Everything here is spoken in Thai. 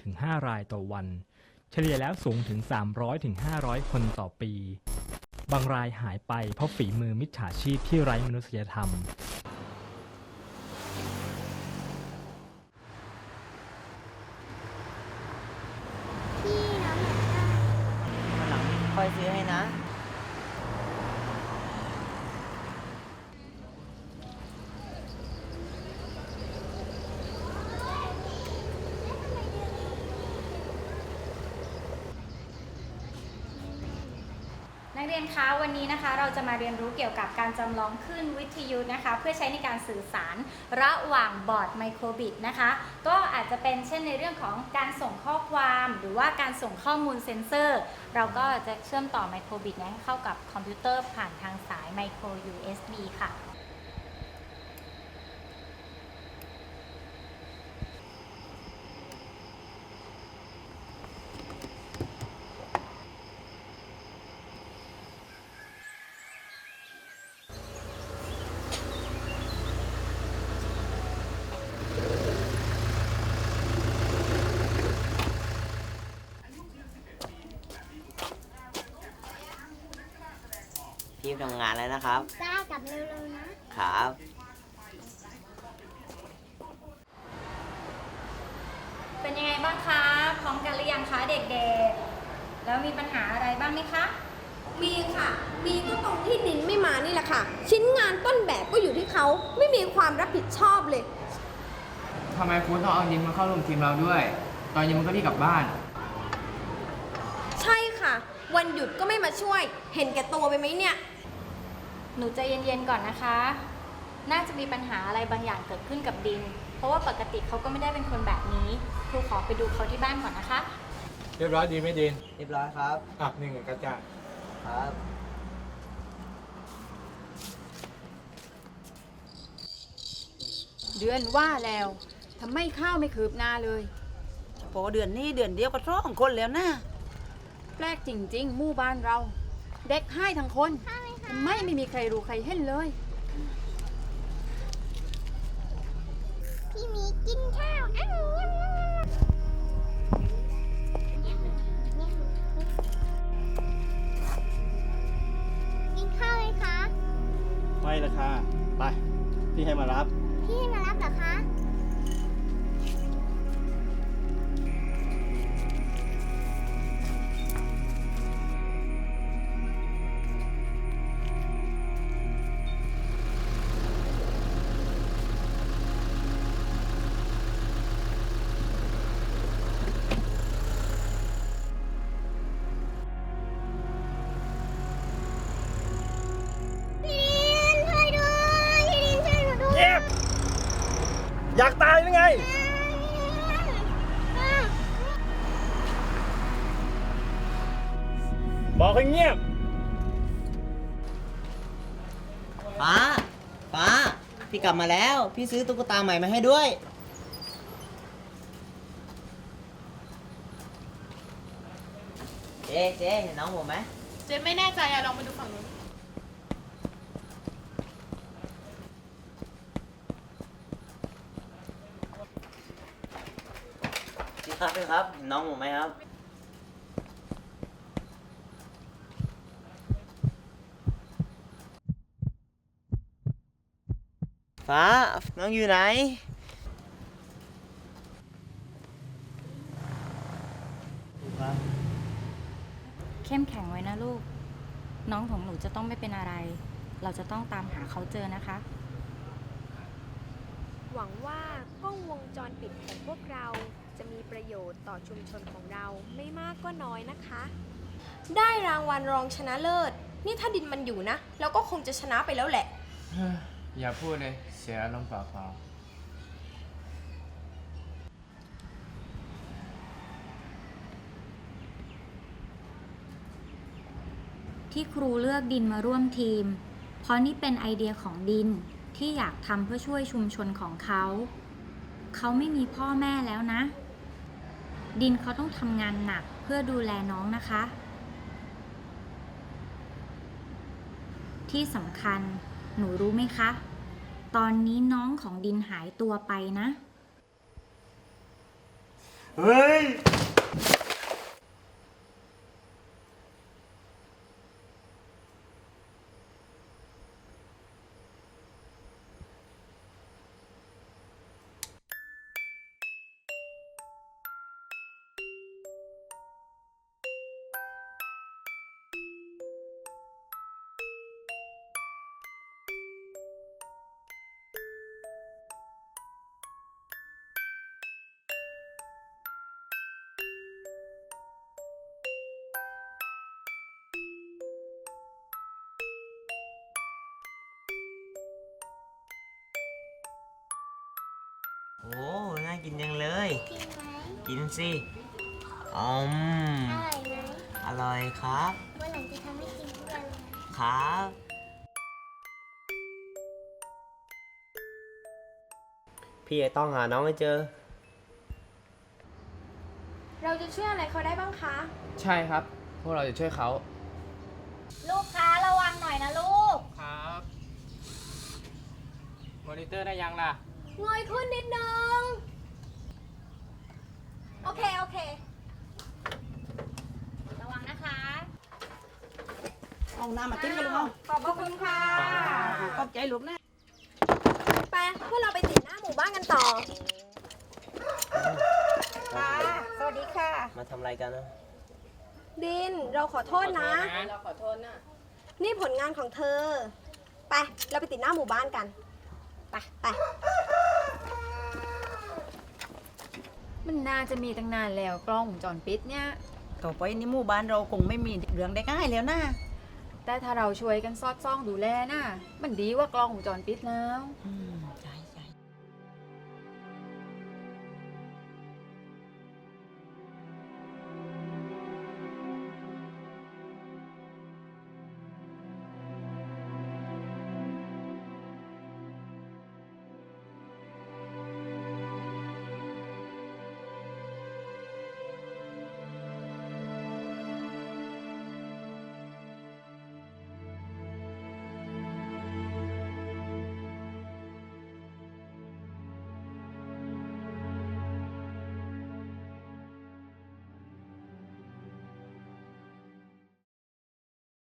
1-5 รายต่อวัน เฉลี่ยแล้วสูงถึง 300-500 คนต่อปี บางรายหายไปเพราะฝีมือมิจฉาชีพที่ไร้มนุษยธรรม พี่น้ำหนักได้ วันหลังค่อยซื้อให้นะ นักเรียนคะวันนี้นะคะเราจะมาเรียนรู้เกี่ยวกับการจำลองคลื่นวิทยุนะคะ เพื่อใช้ในการสื่อสารระหว่างบอร์ดไมโครบิตนะคะ ก็อาจจะเป็นเช่นในเรื่องของการส่งข้อความ หรือว่าการส่งข้อมูลเซ็นเซอร์ เราก็จะเชื่อมต่อไมโครบิตนี้เข้ากับคอมพิวเตอร์ผ่านทางสายไมโคร USB ค่ะ พี่ทำงานแล้วนะครับได้กลับเร็วๆนะ ครับ เป็นยังไงบ้างคะ พร้อมกันหรือยังคะเด็กๆ แล้วมีปัญหาอะไรบ้างไหมคะ มีค่ะ มีก็ตรงที่ดินไม่มานี่แหละค่ะ ชิ้นงานต้นแบบก็อยู่ที่เขาไม่มีความรับผิดชอบเลย ทำไมคุณต้องเอายิมมาเข้าร่วมทีมเราด้วย ตอนยิมมันก็รีบกลับบ้านใช่ค่ะ วันหยุดก็ไม่มาช่วย เห็นแก่ตัวไปไหมเนี่ย หนูใจเย็นๆก่อนนะคะ น่าจะมีปัญหาอะไรบางอย่างเกิดขึ้นกับดิน เพราะว่าปกติเขาก็ไม่ได้เป็นคนแบบนี้ ครูขอไปดูเขาที่บ้านก่อนนะคะ เรียบร้อยดีไหมดินเรียบร้อยครับ อะนี่เงินกระจายครับ เดือนว่าแล้วทำไมข้าวไม่คืบหน้าเลย พอเดือนนี้เดือนเดียวก็สองคนแล้วนะ แปลกจริง ๆ หมู่บ้านเรา เด็กให้ทั้งคนทำไมไม่มีใครรู้ใครเห็นเลย พี่หมีกินข้าวอ้าวกินข้าวเลยคะ ไม่ละค่ะ ไป พี่ให้มารับ พี่ให้มารับเหรอคะ บอกให้เงียบฟ้าฟ้า พี่กลับมาแล้ว พี่ซื้อตุ๊กตาใหม่มาให้ด้วย เจ๊เจ๊เห็นน้องผมไหมเจ๊ไม่แน่ใจอะลองไปดูฝั่งนู้นพี่ครับพี่ครับเห็นน้องผมไหมครับ ฟ้า น้องอยู่ไหน เข้มแข็งไว้นะลูก น้องของหนูจะต้องไม่เป็นอะไร เราจะต้องตามหาเขาเจอนะคะ หวังว่ากล้องวงจรปิดของพวกเราจะมีประโยชน์ต่อชุมชนของเราไม่มากก็น้อยนะคะ ได้รางวัลรองชนะเลิศ นี่ถ้าดินมันอยู่นะ เราก็คงจะชนะไปแล้วแหละ อย่าพูดเลยเสียอารมณ์เปล่าที่ครูเลือกดินมาร่วมทีม เพราะนี่เป็นไอเดียของดินที่อยากทำเพื่อช่วยชุมชนของเขา เขาไม่มีพ่อแม่แล้วนะ ดินเขาต้องทำงานหนักเพื่อดูแลน้องนะคะ ที่สำคัญ หนูรู้ไหมคะ ตอนนี้น้องของดินหายตัวไปนะ เฮ้ย โอ้น่ากินจังเลย กินไหมกินสิอืมอร่อยไหมอร่อยครับ วันหลังจะทำให้กินทุกวันเลย ครับ พี่ต้องหาน้องให้เจอ เราจะช่วยอะไรเขาได้บ้างคะ ใช่ครับ พวกเราจะช่วยเขาลูกค้าระวังหน่อยนะลูก ครับ มอนิเตอร์ได้ยังล่ะ เงยขึ้นนิดนึง โอเค โอเค ระวังนะคะ เอาน้ำมาติ้งกันลูกเอาขอบพระคุณค่ะ ขอบใจลูกนะ ไปพวกเราไปติดหน้าหมู่บ้านกันต่อ ค่ะ สวัสดีค่ะ มาทำอะไรกันนะดิน เราขอโทษนะ เราขอโทษนะ นี่ผลงานของเธอ ไป เราไปติดหน้าหมู่บ้านกัน ไป ไป มันน่าจะมีตั้งนานแล้วกล้องวงจรปิดเนี่ย ต่อไปนี่หมู่บ้านเราคงไม่มีเรื่องได้ง่ายแล้วนะแต่ถ้าเราช่วยกันซอดซ่องดูแลนะมันดีกว่ากล้องวงจรปิดแล้ว อืม